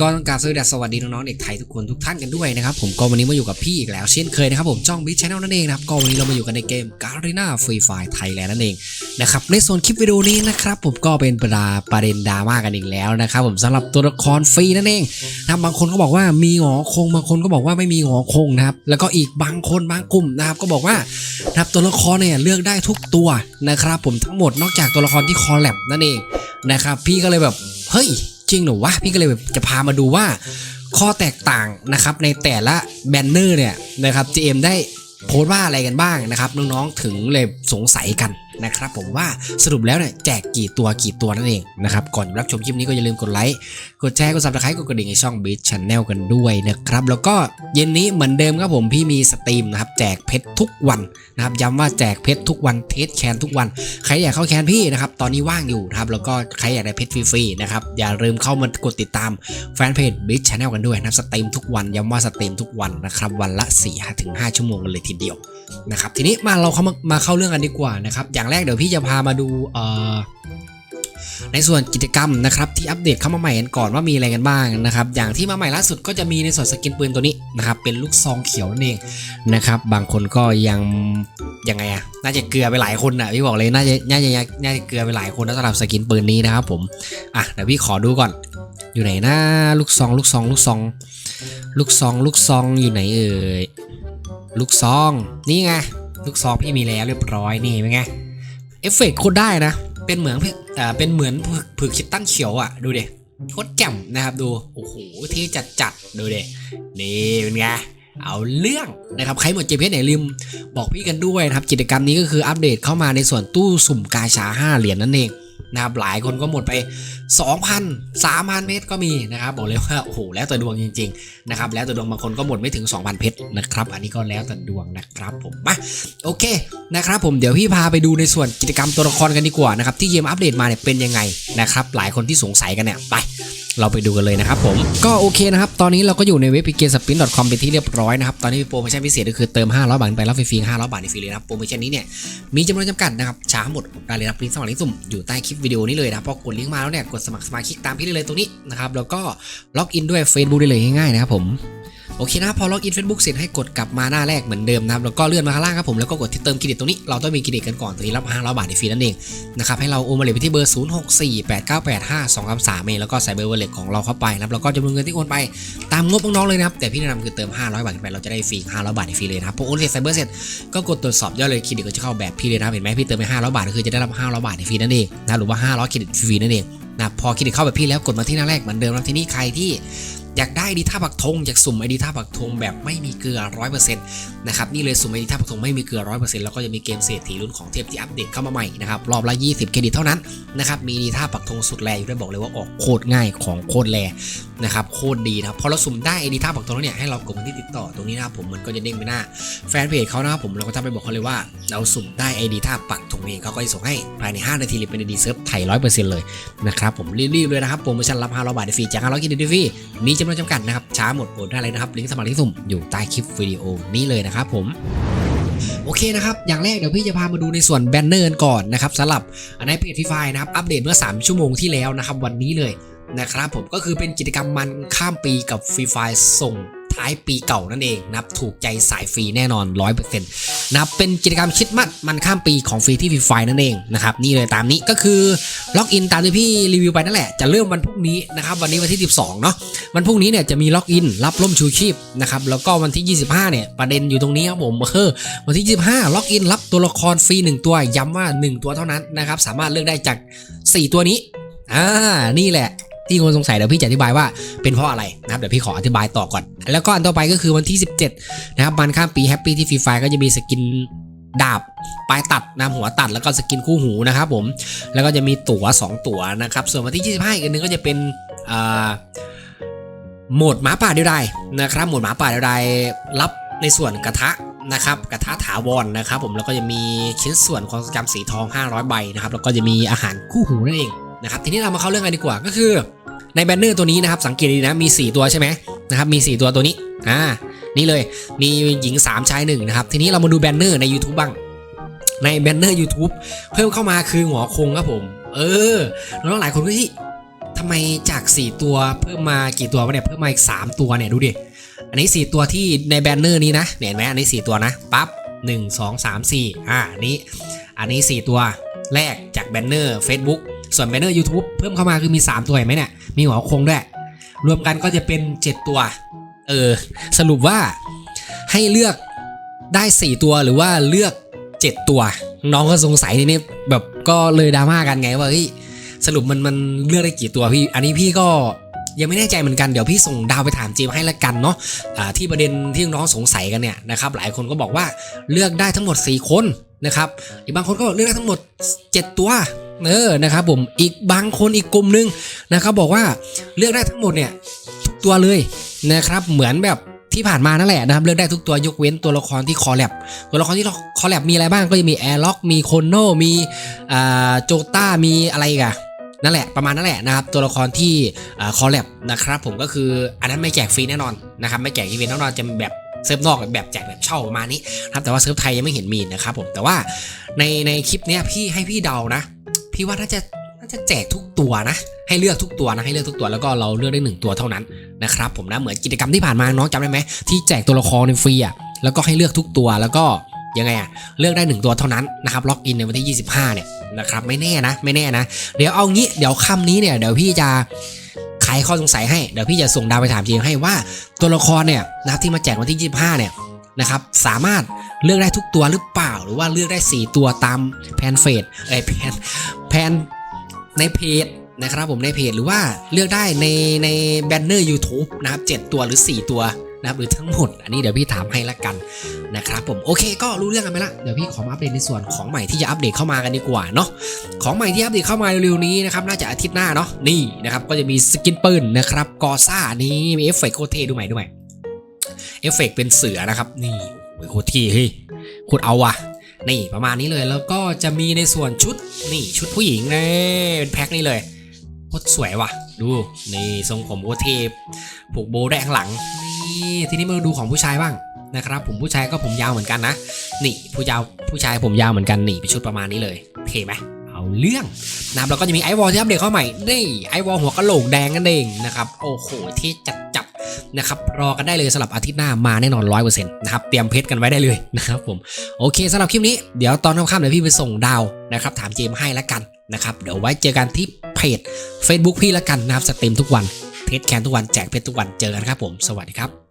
ก็ต้องกรารสวัสดีน้องๆเด็กไทยทุกคนทุกท่านกันด้วยนะครับผมก็วันนี้มาอยู่กับพี่อีกแล้วเช่นเคยนะครับผมจ้องบิ๊กชแนลนั่นเองนะครับก็วันนี้เรามาอยู่กันในเกม g a r e n a Free Fire Thailand นั่นเองนะครับในส่วนคลิปวิดีโอนี้นะครับผมก็เป็นประดาประเด็นดราม่ากันอีกแล้วนะครับผมสำหรับตัวละครฟรีนั่นเองนะบบางคนก็บอกว่ามีหงอคงบางคนก็บอกว่าไม่มีหงอคงนะครับแล้วก็อีกบางคนบางกลุ่มนะครับก็บอกว่านะครับตัวละครเนี่ยเลือกได้ทุกตัวนะครับผมทั้งหมดนอกจากตัวละครที่คอลแลบนั่นเองนะครับพี่ก็เลยแบบเฮ้ย จริงเหรอวะพี่ก็เลยจะพามาดูว่าข้อแตกต่างนะครับในแต่ละแบนเนอร์เนี่ยนะครับ GM ได้โพสต์ว่าอะไรกันบ้างนะครับน้องๆถึงเลยสงสัยกัน นะครับผมว่าสรุปแล้วเนี่ยแจกกี่ตัวกี่ตัวนั่นเองนะครับก่อนรับชมคลิปนี้ก็อย่าลืมกดไลค์กดแชร์กดซับสไครต์กดกระดิ่งในช่อง b ิ t Channel กันด้วยนะครับแล้วก็เย็นนี้เหมือนเดิมครับผมพี่มีสตรีมนะครับแจกเพชรทุกวันนะครับย้ำว่าแจกเพชรทุกวันเทสแคนทุกวันใครอยากเข้าแคนพี่นะครับตอนนี้ว่างอยู่นะครับแล้วก็ใครอยากได้เพชรฟรีๆนะครับอย่าลืมเข้ามากดติดตามแฟนเพจ b ิ t Channel กันด้วยนะครับสตรีมทุกวันย้ำว่าสตรีมทุกวันนะครับวันละ4ถึง5ชั่วโมงกันเลยทีเดียวนะครับทีนี้มาเราเข้ามามาเข้าเรื่องกันดีกว่านะครับอย่างแรกเดี๋ยวพี่จะพามาดูเอ่อในส่วนกิจกรรมนะครับที่อัปเดตเข้ามาใหม่กันก่อนว่ามีอะไรกันบ้างนะครับอย่างที่มาใหม่ล่าสุดก็จะมีในส่วนสกินปืนตัวนี้นะครับเป็นลูกซองเขียวนั่นเองนะครับบางคนก็ยังยังไงอะน่าจะเกลือไปหลายคนอะพี่บอกเลยน่าจะน่าจะน่าจะเกลือไปหลายคนนะสำหรับสกินปืนนี้นะครับผมอะเดี๋ยวพี่ขอดูก่อน อยู่ไหนนะลูกซองลูกซองลูกซอง ลูกซองลูกซองอยู่ไหนเอ่ยลูกซองนี่ไงลูกซองพี่มีแล้วเรียบร้อยนี่เป็นไง เอฟเฟกต์โคตรได้นะ เป็นเหมือนออ่าเป็นเหมือนผึกผึกคิดตั้งเขียวอะ ดูเด็โคตรแจ่มนะครับดู โอ้โหที่จัดจัดดูเด็นี่เป็นไงเอาเรื่องนะครับใครหมดเจเพชรเนี่ยลืมบอกพี่กันด้วยนะครับ กิจกรรมนี้ก็คืออัปเดตเข้ามาในส่วนตู้สุ่มกาชา 5 เหรียญนั่นเอง นะครับหลายคนก็หมดไป 2,000 3,000 เพชรก็มีนะครับบอกเลยว่าโอ้โหแล้วแต่ดวงจริงๆนะครับแล้วแต่ดวงบางคนก็หมดไม่ถึง 2,000 เพชรนะครับอันนี้ก็แล้วแต่ดวงนะครับผมมาโอเคนะครับผมเดี๋ยวพี่พาไปดูในส่วนกิจกรรมตัวละครกันดีกว่านะครับที่เกมอัปเดตมาเนี่ยเป็นยังไงนะครับหลายคนที่สงสัยกันเนี่ยไปเราไปดูกันเลยนะครับผมก็โอเคนะครับ ตอนนี้เราก็อยู่ในเว็บ p k s p i n c o m เป็นที่เรียบร้อยนะครับ ตอนนี้มีโปรโมชั่นพิเศษก็คือเติม 500 บาทไปรับฟรีๆ500 บาทในฟรีเลยนะครับโปรโมชั่นนี้เนี่ยมีจำนวนจำกัดนะครับช้าหมดได้เลยนะครับลิงก์สมัครลิงก์สุ่มอยู่ใต้คลิปวิดีโอนี้เลยนะพอกดลิงก์มาแล้วเนี่ยกดสมัครสมาชิกตามพี่ได้เลยตรงนี้นะครับแล้วก็ล็อกอินด้วย Facebook ได้เลยง่ายๆนะครับผม โอเคนะพอล็อกอิน Facebook เสร็จให้กดกลับมาหน้าแรกเหมือนเดิมนะครับแล้วก็เลื่อนมาข้างล่างครับผมแล้วก็กดที่เติมเครดิตตรงนี้เราต้องมีเครดิตกันก่อนตรงนี้รับ500บาทในฟรีนั่นเองนะครับให้เราโอนมาเลยไปที่เบอร์ 0 6 4 8 9 8 5 2 3 3เองแล้วก็ใส่เบอร์วอลเล็ตของเราเข้าไปนะครับแล้วก็จำนวนเงินที่โอนไปตามงบน้องๆเลยนะครับแต่พี่แนะนำคือเติม 500 บาทไปเราจะได้ฟรี500บาทในฟรีเลยนะครับพอโอนเสร็จใส่เบอร์เสร็จก็กดตรวจสอบยอดเลยเครดิตก็จะเข้าแบบพี่เลยนะเห็นไหมพี่เติมไป500บาทก็คือจะได้รับ500บาทในฟรีนั่นเองนะหรือว่า500เครดิตฟรีนั่นเองนะพอเครดิตเข้าแบบพี่แล้วกดมาที่หน้าแรกเหมือนเดิมนะที่นี่ใครที่ อยากได้ดีท่าปักธงอยากสุ่มไอดีท่าปักธงแบบไม่มีเกลือร้อยเปอร์เซ็นต์นะครับนี่เลยสุ่มไอดีท่าปักธงไม่มีเกลือร้อยเปอร์เซ็นต์แล้วก็จะมีเกมเศรษฐีรุ่นของเทพที่อัปเดตเข้ามาใหม่นะครับรอบละ 20 เครดิตเท่านั้นนะครับมีดีท่าปักธงสุดแรงอยู่ด้บอกเลยว่าออกโคตรง่ายของโคตรแรงนะครับโคตรดีนะครับพอเราสุ่มได้ไอดีท่าปักธงแล้เนี่ยให้เรากดมาที่ติดต่อตรงนี้นะครับผมมันก็จะเด้งไปหน้าแฟนเพจเขานะครับผมเราก็ทำไปบอกเขาเลยว่า เราสุ่มได้ไอดีท่าปักธงเองเขาก็จะส่งให้ภายใน 5 นาทีหรือเป็นไอดีเซิร์ฟไทย100%เปอร์เซ็นต์เลยนะครับผมรีบๆเลยนะครับโปรโมชั่นรับ500บาทฟรีจาก500เครดิตฟรีมีจำนวนจำกัดนะครับช้าหมดโอนได้เลยนะครับลิงก์สมัครลิงก์สุ่มอยู่ใต้คลิปวิดีโอนี้เลยนะครับผมโอเคนะครับ อย่างแรกเดี๋ยวพี่จะพามาดูในส่วนแบนเนอร์ก่อนนะครับสำหรับในเพจฟีไฟนะครับ อัปเดตเมื่อ 3 ชั่วโมงที่แล้วนะครับ วันนี้เลย นะครับผมก็คือเป็นกิจกรรมมันข้ามปีกับฟรีไฟส่งท้ายปีเก่านั่นเองนะครับถูกใจสายฟรีแน่นอน 100%นะครับเป็นกิจกรรมคิดมัดมันข้ามปีของฟรีที่ฟรีไฟนั่นเองนะครับนี่เลยตามนี้ก็คือล็อกอินตามที่พี่รีวิวไปนั่นแหละจะเริ่มวันพรุ่งนี้นะครับวันนี้วันที่ 12เนาะวันพรุ่งนี้เนี่ยจะมีล็อกอินรับร่มชูชีพนะครับแล้วก็วันที่ 25เนี่ยประเด็นอยู่ตรงนี้ครับผมเออวันที่ 25 ล็อกอินรับตัวละครฟรี1 ตัว ย้ำว่า 1 ตัวเท่านั้นนะครับสามารถเลือกได้จาก 4 ตัวนี้อ่านี่แหละ ที่คนสงสัยเดี๋ยวพี่จะอธิบายว่าเป็นเพราะอะไรนะครับเดี๋ยวพี่ขออธิบายต่อก่อน แล้วก็อันต่อไปก็คือวันที่ 17 นะครับมันข้ามปีแฮปปี้ที่ฟรีไฟก็จะมีสกินดาบปลายตัดนะหัวตัดแล้วก็สกินคู่หูนะครับผมแล้วก็จะมีตั๋ว 2 ตั๋วนะครับ ส่วนวันที่ 25 อีกอันนึงก็จะเป็นโหมดหมาป่าเดียวดายนะครับโหมดหมาป่าเดียวดายรับในส่วนกระทะนะครับกระทะถาวรนะครับผมแล้วก็จะมีชิ้นส่วนของจำสีทอง 500 ใบนะครับแล้วก็จะมีอาหารคู่หูนั่นเอง นะครับทีนี้เรามาเข้าเรื่องกันดีกว่าก็คือ ในแบนเนอร์ตัวนี้นะครับสังเกตดีนะมี 4 ตัวใช่ไหมนะครับมี 4 ตัวตัวนี้อ่านี่เลยมีหญิง 3 ชาย1นะครับทีนี้เรามาดูแบนเนอร์ใน YouTube บ้าง ในแบนเนอร์ YouTube เพิ่มเข้ามาคือหัวคงครับผม เออน้องๆหลายคนก็ที่ทำไมจาก 4 ตัวเพิ่มมากี่ตัววะเนี่ยเพิ่มมาอีก 3 ตัวเนี่ยดูดิอันนี้ 4 ตัวที่ในแบนเนอร์นี้นะเห็นไหมอันนี้ 4 ตัวนะปั๊บ1 2 3 4อ่าอันนี้ อันนี้ 4 ตัวแรกจากแบนเนอร์ Facebook ส่วนแบนเนอร์ YouTube เพิ่มเข้ามาคือมี 3 ตัวเห็นไหมเนี่ย มีหัวโคงด้วย รวมกันก็จะเป็น 7 ตัว เออ สรุปว่าให้เลือกได้ 4 ตัวหรือว่าเลือก 7 ตัว น้องก็สงสัยนี้แบบก็เลยดราม่ากันไงว่าเฮ้ยสรุปมันมันเลือกได้กี่ตัวพี่ อันนี้พี่ก็ยังไม่แน่ใจเหมือนกันเดี๋ยวพี่ส่งดาวไปถามเจมให้ละกันเนาะอ่าที่ประเด็นที่น้องสงสัยกันเนี่ยนะครับหลายคนก็บอกว่าเลือกได้ทั้งหมด 4 คนนะครับอีกบางคนก็เลือกได้ทั้งหมด 7 ตัว เออนะครับผมอีกบางคนอีกกลุ่มนึงนะครับบอกว่าเลือกได้ทั้งหมดเนี่ยทุกตัวเลยนะครับเหมือนแบบที่ผ่านมานั่นแหละนะครับเลือกได้ทุกตัวยกเว้นตัวละครที่คอแลบตัวละครที่คอแลบมีอะไรบ้างก็จะมีแอร์ล็อกมีโคโนมีโจต้ามีอะไรกันนั่นแหละประมาณนั่นแหละนะครับตัวละครที่คอแลบนะครับผมก็คืออันนั้นไม่แจกฟรีแน่นอนนะครับไม่แจกอีเวนต์แน่นอนจะแบบเซิร์ฟนอกแบบแจกแบบเช่าประมาณนี้นะครับแต่ว่าเซิร์ฟไทยยังไม่เห็นมีนะครับผมแต่ว่าในในคลิปเนี้ยพี่ให้พี่เดานะ พี่ว่าน่าจะน่าจะแจกทุกตัวนะ ให้เลือกทุกตัวนะให้เลือกทุกตัวแล้วก็เราเลือกได้หนึ่งตัวเท่านั้นนะครับผมนะเหมือนกิจกรรมที่ผ่านมาน้องจำได้ไหมที่แจกตัวละครในฟรีอะแล้วก็ให้เลือกทุกตัวแล้วก็ยังไงอะเลือกได้หนึ่งตัวเท่านั้นนะครับล็อกอินในวันที่ 25 เนี่ยนะครับไม่แน่นะไม่แน่นะ เดี๋ยวเอางี้เดี๋ยวคำนี้เนี่ยเดี๋ยวพี่จะไขข้อสงสัยให้เดี๋ยวพี่จะส่งดาวไปถามจริงให้ว่าตัวละครเนี่ยนะครับที่มาแจกวันที่ 25 เนี่ย นะครับสามารถเลือกได้ทุกตัวหรือเปล่า หรือว่าเลือกได้ 4 ตัวตามแพนเฟสเอ้ยแพนแพนในเพจนะครับผมในเพจหรือว่าเลือกได้ในในแบนเนอร์ YouTube นะครับ 7 ตัวหรือ 4 ตัวนะครับหรือทั้งหมด อันนี้เดี๋ยวพี่ถามให้ละกันนะครับผมโอเคก็รู้เรื่องกันไปละเดี๋ยวพี่ขอมาอัปเดตในส่วนของใหม่ที่จะอัปเดตเข้ามากันดีกว่าเนาะของใหม่ที่อัปเดตเข้ามาเร็วๆนี้นะครับน่าจะอาทิตย์หน้าเนาะนี่นะครับก็จะมีสกินปืนนะครับกอซ่านี่มีเอฟเฟกต์โคเทดูใหม่ดูใหม่ เอฟเฟกต์เป็นเสือนะครับ นี่โอ้โคตรเท่เฮ้ยโคตรเอาว่ะนี่ประมาณนี้เลยแล้วก็จะมีในส่วนชุดนี่ชุดผู้หญิงนี่เป็นแพ็คนี่เลยโคตรสวยว่ะ ดูนี่ทรงผมโคตรเทพผูกโบว์ได้ข้างหลังนี่ทีนี้มาดูของผู้ชายบ้างนะครับ ผมผู้ชายก็ผมยาวเหมือนกันนะนี่ผู้ยาวผู้ชายผมยาวเหมือนกันนี่เป็นชุดประมาณนี้เลยเท่ไหมเอาเรื่องนะครับแล้วก็จะมีไอวอลที่อัปเดตเข้าใหม่นี่ไอวอลหัวกะโหลกแดงนั่นเองนะครับโอ้โหที่จัดจับ นะครับรอกันได้เลยสำหรับอาทิตย์หน้ามาแน่นอนร้อยเปอร์เซ็นต์นะครับเตรียมเพชรกันไว้ได้เลยนะครับผมโอเคสำหรับคลิปนี้เดี๋ยวตอนค่ำๆเดี๋ยวพี่ไปส่งดาวนะครับถามเจมให้แล้วกันนะครับเดี๋ยวไว้เจอกันที่เพจ Facebook พี่แล้วกันนะครับสตรีมทุกวันเพจแคนทุกวันแจกเพจทุกวันเจอกันครับผมสวัสดีครับ